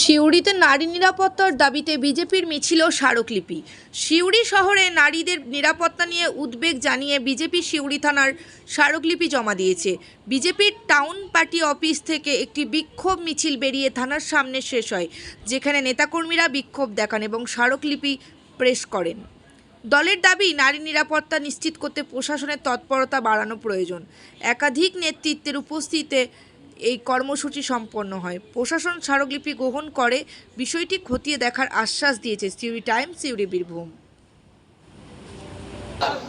সিউড়িতে নারী নিরাপত্তার দাবিতে বিজেপির মিছিল স্মারকলিপি। সিউড়ি শহরে নারীদের নিরাপত্তা নিয়ে উদ্বেগ জানিয়ে বিজেপি সিউড়ি থানার স্মারকলিপি জমা দিয়েছে। বিজেপির টাউন পার্টি অফিস থেকে একটি বিক্ষোভ মিছিল বেরিয়ে থানার সামনে শেষ হয়, যেখানে নেতাকর্মীরা বিক্ষোভ দেখান এবং স্মারকলিপি প্রেস করেন। দলের দাবি, নারী নিরাপত্তা নিশ্চিত করতে প্রশাসনের তৎপরতা বাড়ানো প্রয়োজন। একাধিক নেতৃত্বের উপস্থিতিতে এই কর্মসূচি সম্পন্ন হয়। প্রশাসন স্মারকলিপি গ্রহণ করে বিষয়টি খতিয়ে দেখার আশ্বাস দিয়েছে সিউড়ি টাইমস সিউড়ি বীরভূম।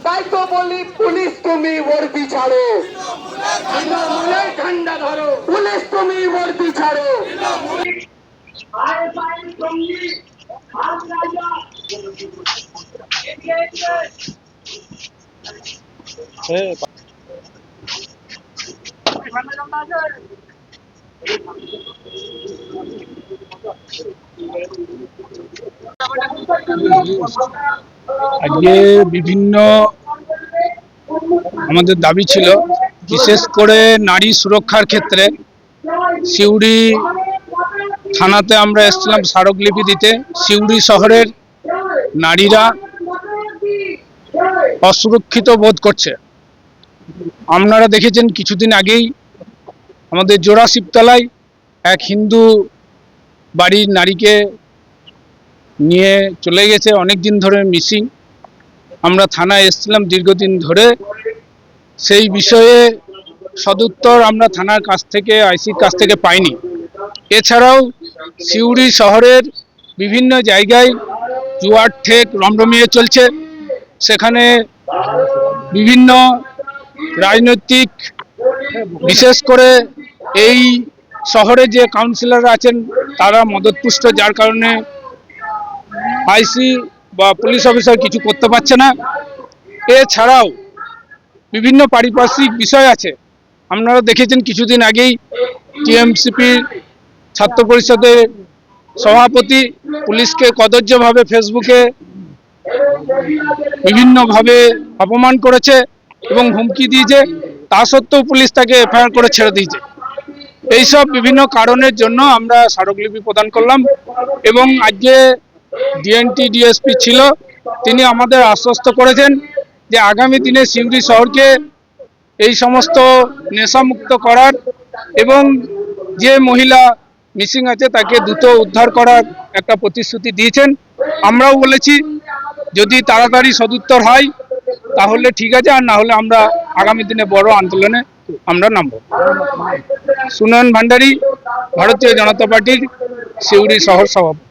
তাই তো বলি পুলিশ তুমি বর্দি ছাড়ো ঝান্ডা ধরো। পুলিশ তুমি বর্দি ছাড়ো আজকে বিভিন্ন আমাদের দাবি ছিল, বিশেষ করে নারী সুরক্ষার ক্ষেত্রে সিউড়ি থানাতে আমরা এসেছিলাম স্মারকলিপি দিতে। সিউড়ি শহরের নারীরা অসুরক্ষিত বোধ করছে। আপনারা দেখেছেন কিছুদিন আগেই আমাদের জোড়া শিবতলায় এক হিন্দু বাড়ির নারীকে নিয়ে চলে গেছে অনেক দিন ধরে মিসিং। আমরা থানায় এসেছিলাম দীর্ঘদিন ধরে। সেই বিষয়ে সদুত্তর আমরা থানার কাছ থেকে, আইসির কাছ থেকে পাইনি। এছাড়াও সিউড়ি শহরের বিভিন্ন জায়গায় জুয়ার ঠেক রমরমিয়ে চলছে। সেখানে বিভিন্ন রাজনৈতিক, বিশেষ করে এই শহরে যে কাউন্সিলর আছেন, তারা মদতপুষ্ট, যার কারণে আইসি বা পুলিশ অফিসার কিছু করতে পারছে না। এছাড়াও বিভিন্ন পারিপার্শ্বিক বিষয় আছে। আপনারা দেখেছেন কিছুদিন আগেই টিএমসিপির ছাত্র পরিষদের সভাপতি পুলিশকে কদর্যভাবে ফেসবুকে বিভিন্নভাবে অপমান করেছে এবং হুমকি দিয়েছে। তা সত্ত্বেও পুলিশ তাকে এফআইআর করে ছেড়ে দিয়েছে। এইসব বিভিন্ন কারণের জন্য আমরা স্মারকলিপি প্রদান করলাম এবং আজকে ডিএনটি ডিএসপি ছিল, তিনি আমাদের আশ্বস্ত করেছেন যে আগামী দিনে সিউড়ি শহরকে এই সমস্ত নেশামুক্ত করার এবং যে মহিলা মিসিং আছে তাকে দ্রুত উদ্ধার করার একটা প্রতিশ্রুতি দিয়েছেন। আমরাও বলেছি, যদি তাড়াতাড়ি সদুত্তর হয়, তাহলে ঠিক আছে, আর না হলে আমরা আগামী দিনে বড় আন্দোলনে আমরা নামব। সুনয়ন ভান্ডারী ভারতীয় জনতা পার্টির সিউড়ি শহর সভাপতি।